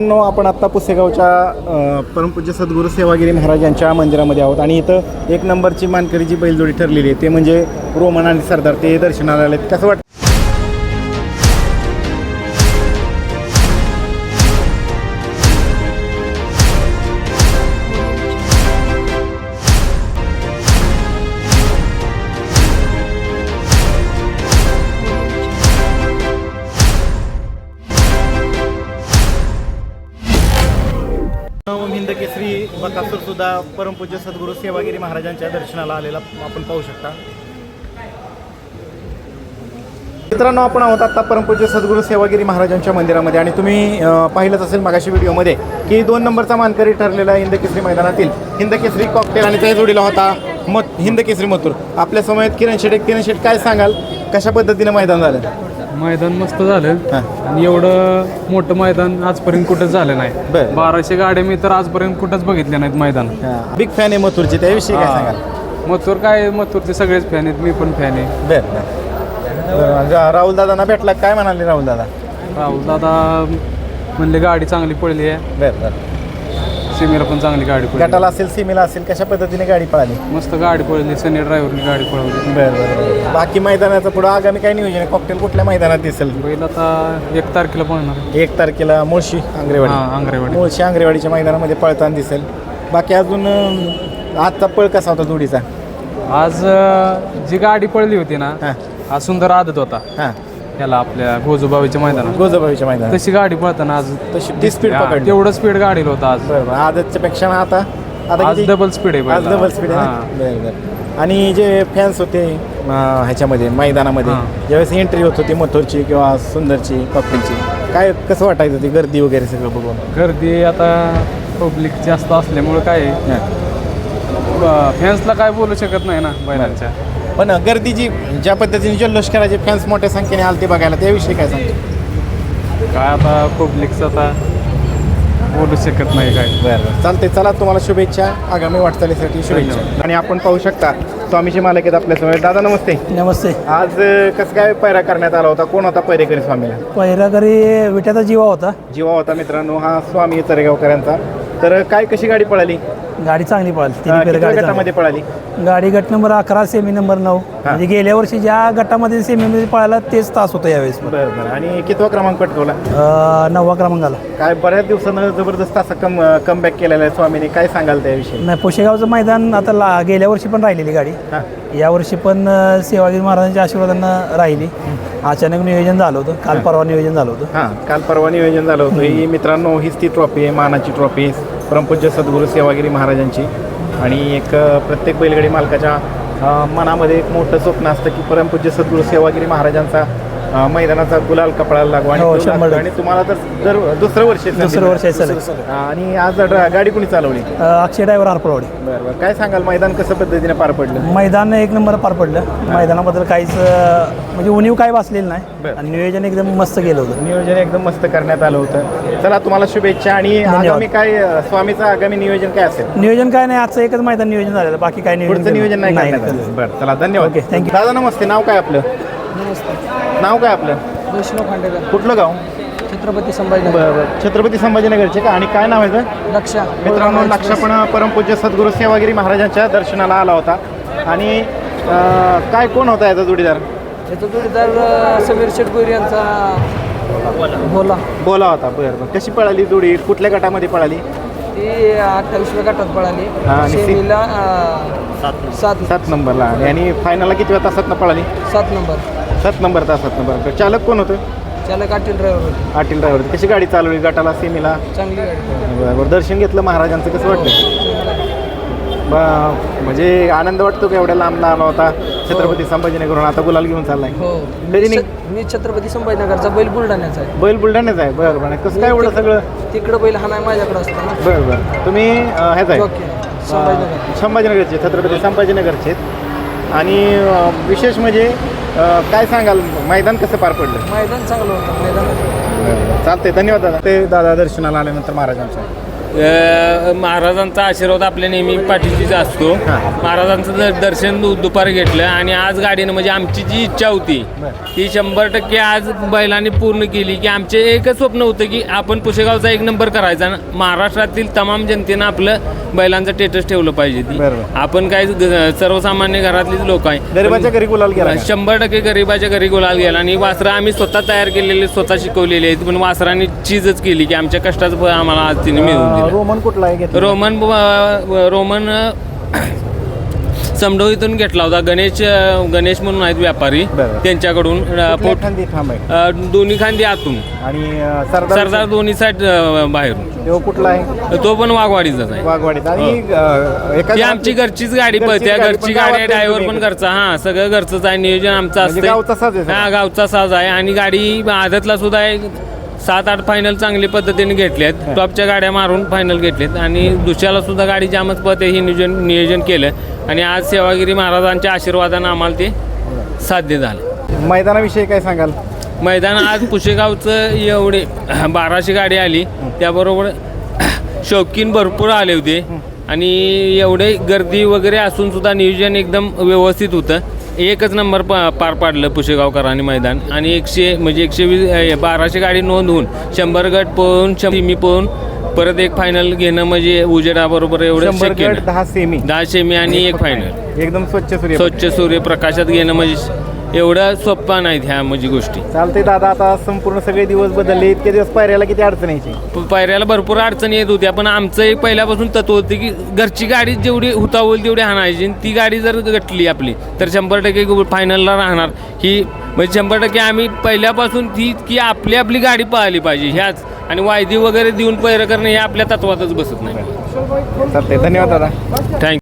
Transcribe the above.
No आपण आत्ता पुसेगावच्या परमपूज्य सद्गुरू सेवागिरी महाराज यांच्या मंदिरामध्ये आहोत. आणि इथं एक नंबरची मानकरी जी बैलजोडी ठरलेली आहे ते म्हणजे रोमन आणि सरदार ते दर्शनाला आले कसं वाटतं? हिंद केसरी बकासूर सुद्धा परमपूज्य सद्गुरू सेवागिरी महाराजांच्या दर्शनाला आलेला आपण पाहू शकता. मित्रांनो आपण आहोत आता परमपूज्य सद्गुरू सेवागिरी महाराजांच्या मंदिरामध्ये. आणि तुम्ही पाहिलंच असेल मागाशी व्हिडिओमध्ये की दोन नंबरचा मानकरी ठरलेला हिंद केसरी मैदानातील. हिंद केसरी कॉकटेल आणि त्या जोडीला होता मत हिंद केसरी मथुर. आपल्या समयात किरण शेट. किरण शेट काय सांगाल? कशा पद्धतीने मैदान झालं? मैदान मस्त झालं. हां. आणि एवढं मोठं मैदान आजपर्यंत कुठंच झालं नाही. बरं. बाराशे गाड्या मी तर आजपर्यंत कुठंच बघितल्या नाहीत मैदान. बिग फॅन आहे मथुरचे त्याविषयी काय सांगाल? मथुर काय मथुरचे सगळेच फॅन आहेत मी पण फॅन आहे. बर राहुल दादांना भेटला काय म्हणाले राहुल दादा? राहुल दादा म्हणले गाडी चांगली पडली आहे. बर बर. सिमीला पण चांगली गाडी पडली गटाला असेल सीमेला असेल कशा पद्धतीने गाडी पळाली? मस्त गाडी पडली सनी ड्रायव्हरनी गाडी पळवली. बर बर बाकी मैदानाचं पुढं आगामी काय नियोजन आहे? कॉकटेल कुठल्या मैदानात दिसेल? बैल आता एक तारखेला पळणार. एक तारखेला मुळशी आंग्रेवाडी हा आंग्रेवाडी मुळशी आंग्रेवाडीच्या मैदानामध्ये पळताना दिसेल. बाकी अजून अं, आजचा पळ कसा होता जोडीचा? आज अं, जी गाडी पडली होती ना हां सुंदर आदत होता. हां. त्याला आपल्या गोजोबावीच्या मैदानात? गोजोबाईच्या मैदानात. तशी गाडी पळताना आज तशी ती स्पीड हा, पकडली. तेवढं स्पीड गाडीला होता आज. बरोबर आजच्या पेक्षा ना आता आता आज किती? डबल स्पीड आहे आज बैलाला. डबल स्पीड आहे हा. ना बरं बरं. आणि जे फॅन्स होते अं, ह्याच्यामध्ये मैदानामध्ये हा. ज्यावेळेस एंट्री होत होती मथुरची किंवा सुंदरची कपडीची काय कसं वाटायचं ती गर्दी वगैरे सगळं बघून? गर्दी आता पब्लिक जास्त असल्यामुळे काय फॅन्सला काय बोलू शकत नाही ना बैलांच्या. पण गर्दीची ज्या पद्धतीने जल्लोष करायचे फॅन्स मोठ्या संख्येने आलते बघायला त्याविषयी काय सांगतो काय आता पब्लिकचं आता बोलू शकत नाही काय. बरं चालते चला तुम्हाला शुभेच्छा आगामी वाटचालीसाठी शुभेच्छा. आणि आपण पाहू शकता स्वामीची मालक आहेत आपल्यासमोर दादा नमस्ते. नमस्ते. आज कसं काय पैरा करण्यात आला होता? कोण होता पैरेकरी स्वामीला? पहिल्याकरी विट्याचा जीवा होता. जीवा होता मित्रांनो हा स्वामी तरेगावकरांचा. तर काय कशी गाडी पळाली? गाडी चांगली पळाली. तिन्ही फेर गाडी गटामध्ये पळाली. गाडी गट नंबर अकरा सेमी नंबर नऊ. म्हणजे गेल्या वर्षी ज्या गटामध्ये सेमीमध्ये पळाला तेच तास होतं यावेळेस. पण. बरं बरं. आणि कितवा क्रमांक पटकवला? अं, नववा क्रमांकाला काय बऱ्याच दिवसानं जबरदस्त असा कम कमबॅक केलेला आहे स्वामीने. काय सांगाल त्याविषयी? नाही पोशेगावचं मैदान आता ला गेल्या वर्षी पण राहिलेली गाडी. हां. यावर्षी पण सेवागिरी महाराजांच्या आशीर्वादानं राहिली. अचानक नियोजन झालं होतं. काल परवा नियोजन झालं होतं. हां काल परवा नियोजन झालं होतं. ही मित्रांनो हीच ती ट्रॉफी आहे मानाची ट्रॉफी परमपूज्य सद्गुरू सेवागिरी महाराजांची. आणि एक प्रत्येक बैलगाडी मालकाच्या मनामध्ये एक मोठं स्वप्न असतं की परमपूज्य सद्गुरू सेवागिरी महाराजांचा मैदानाचा गुलाल कपडाला लागू आणि हो, तो शंभर लागतो. आणि तुम्हाला तर दर दुसरं वर्ष आहे दुसरं वर्ष आहे आणि आज ड्रा- गाडी कुणी चालवली? अक्षय ड्रायव्हर आरपळवाडी बरं बरं. काय सांगाल मैदान कसं पद्धतीने पार पडलं? मैदान एक नंबर पार पडलं. मैदानाबद्दल काहीच अं, म्हणजे उणीव काय बसलेलं नाही. बरं. आणि नियोजन एकदम मस्त केलं होतं. नियोजन एकदम मस्त करण्यात आलं होतं. चला तुम्हाला शुभेच्छा आणि धन्यवाद. आगामी काय अ, स्वामीचं आगामी नियोजन काय असेल? नियोजन काय नाही आजचं एकच मैदान नियोजन झालेलं. बाकी काय नियोजन पुढचं नियोजन नाही करण्यात केलं. आलं. बरं चला धन्यवाद. Okay, thank you. दादा नमस्ते. नाव काय आपलं? नाव काय आपलं? वैष्णव खांडेकर. कुठलं गाव? छत्रपती संभाजीनगर. बरं बरं. छत्रपती संभाजीनगरचे का? आणि काय नाव आहे तर लक्षा. मित्रांनो लक्ष पण परमपूज्य सद्गुरू सेवागिरी महाराजांच्या दर्शनाला आला होता. आणि काय कोण होता याचा जोडीदार? याचा जोडीदार समीर शेटगोरी यांचा बोला बोला होता. बरं बरं. कशी पळाली जोडी? कुठल्या गटामध्ये पळाली? ती अठ्ठावीसव्या गटात पळाली. हा, सेमीला सात सात. नंबरला. आणि- आणि फायनलला किती वेळा तासात पळाली? सात नंबर. सात नंबर तासात नंबर. चालक कोण होतं? चालक आटील ड्रायव्हर होते. आटील ड्रायव्हर कशी गाडी चालवली? गटाला सेमीला चांगली गाडी बरोबर दर्शन घेतलं महाराजांचं कसं वाटतं ब- म्हणजे आनंद वाटतो का एवढ्या लांब लांब होता छत्रपती संभाजीनगरहून? आता गुलाल घेऊन चाललाय. हो. कधी निघ- मी छत्रपती संभाजीनगरचा बैल बुलढाण्याचा आहे. बैल बुलढाण्याच आहे? बरं बरं. कसं काय एवढं सगळं? तिकडं बैल हा नाही माझ्याकडे असतो ना बरं बरं. तुम्ही अं, ह्याच आहे. संभाजीनगर संभाजीनगरचे छत्रपती संभाजीनगरचे. आणि विशेष म्हणजे काय सांगाल? मैदान कसं पार पडलं? मैदान चांगलं होतं मैदान. चालतंय. धन्यवाद दादा. ते दादा दर्शनाला आल्यानंतर महाराजांचं. महाराजांचा आशीर्वाद आपल्या नेहमी पाठीशीच असतो. महाराजांचं दर- दर्शन दुपारी घेतलं आणि आज गाडीनं म्हणजे आमची जी इच्छा होती ती शंभर टक्के आज बैलांनी पूर्ण केली की आमचे एकच स्वप्न होतं की आपण पुशेगावचा एक नंबर करायचा महाराष्ट्रातील तमाम जनतेनं आपलं बैलांचं स्टेटस ठेवलं पाहिजे. ती. आपण काय सर्वसामान्य घरातलीच लोक आहे. गरिबाच्या घरी गुलाल गेला? शंभर टक्के गरिबाच्या घरी गुलाल गेला आणि वासरं आम्ही स्वतः तयार केलेले स्वतः शिकवलेले आहेत पण वासरांनी चीजच केली की आमच्या कष्टाचं फळ आम्हाला आज तिने मिळवून अं, दिलं रोमन कुठला आहे घेतला? रोमन रोमन अ, समडोईतून घेतला होता. गणेश गणेश म्हणून आहेत व्यापारी. बरं. त्यांच्याकडून अ, कुठल्या पोट- खांदी थांब आहे? अ, दोन्ही खांदी आतून. आणि अं, सरदार सरदार दोन्ही साईड अ, बाहेरून. तो कुठला आहे? तो पण वाघवाडीचाच आहे. वाघवाडीत आणि अं, एका ती आमची घरचीच गाडी घरचीच पळते गाडी, घरची पण गाडी आहे गावातलं ड्रायव्हर तुम्ही पण घरचा. हा सगळं घरचंच आहे. नियोजन आमचं म्हणजे असतं गावचा साज आहे सगळा. हा गावचा साज आहे. आणि गाडी आदतला सुद्धा आहे सात आठ फायनल चांगली पद्धतीने घेतलेत. टॉपच्या गाड्या मारून फायनल घेतलेत. आणि दुसऱ्याला सुद्धा गाडी जामच पळते हे नियोजन नियोजन केलं. आणि आज सेवागिरी महाराजांच्या आशीर्वादानं आम्हाला ते साध्य झालं. मैदानाविषयी काय सांगाल? मैदान आज पुशेगावचं एवढे बाराशे गाडी आली. त्याबरोबर शौकीन भरपूर आले होते. आणि एवढे गर्दी वगैरे असून सुद्धा नियोजन एकदम व्यवस्थित होतं. एकच नंबर प पार पाडलं पुशेगावकरांनी मैदान. आणि एकशे म्हणजे एकशे वीस बाराशे गाडी नोंदवून शंभर गट पळून शंभर पळून परत एक फायनल घेणं म्हणजे उजेडाबरोबर एवढं शक्य. दहा सेमी दहा सेमी आणि एक फायनल एकदम स्वच्छ सूर्य स्वच्छ सूर्यप्रकाशात घेणं म्हणजे एवढं सोप्पा नाहीत ह्या म्हणजे गोष्टी. चालते दादा आता संपूर्ण सगळे दिवस बदलले इतके दिवस पायऱ्याला किती अडचण यायची? प- पायऱ्याला भरपूर अडचणी येत होत्या पण आमचं एक पहिल्यापासून तत्व होतं की घरची गाडी जेवढी हुता होईल तेवढी हाणायची आणि ती गाडी जर गटली आपली तर शंभर टक्के फायनलला राहणार. ही म्हणजे शंभर टक्के आम्ही पहिल्यापासून ती की आपली आपली गाडी पळाली पाहिजे ह्याच. आणि वायदी वगैरे देऊन पैर करणं हे आपल्या तत्वातच बसत नाही. चालते धन्यवाद दादा. थँक्यू